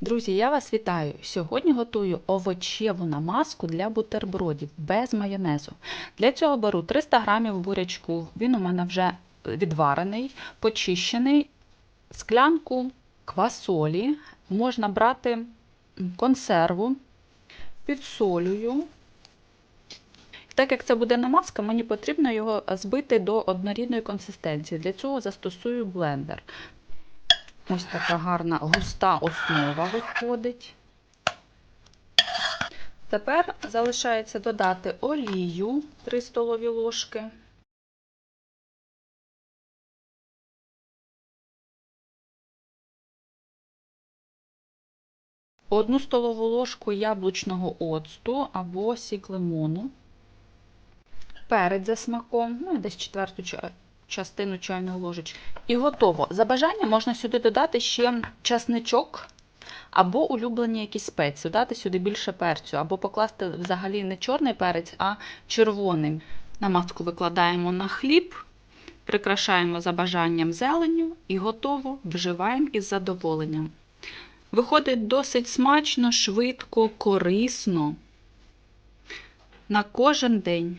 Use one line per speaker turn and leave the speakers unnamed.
Друзі, я вас вітаю! Сьогодні готую овочеву намазку для бутербродів без майонезу. Для цього беру 300 г бурячку. Він у мене вже відварений, почищений, склянку квасолі. Можна брати консерву, підсолюю. Так як це буде намазка, мені потрібно його збити до однорідної консистенції. Для цього застосую блендер. Ось така гарна густа основа виходить. Тепер залишається додати олію 3 столові ложки. Одну столову ложку яблучного оцту або сік лимону. Перець за смаком, ну, десь четверту частину чайної ложечки. І готово. За бажанням можна сюди додати ще часничок або улюблені якісь спеції, додати сюди більше перцю, або покласти взагалі не чорний перець, а червоний. Намазку викладаємо на хліб, прикрашаємо за бажанням зеленню і готово вживаємо із задоволенням. Виходить досить смачно, швидко, корисно на кожен день.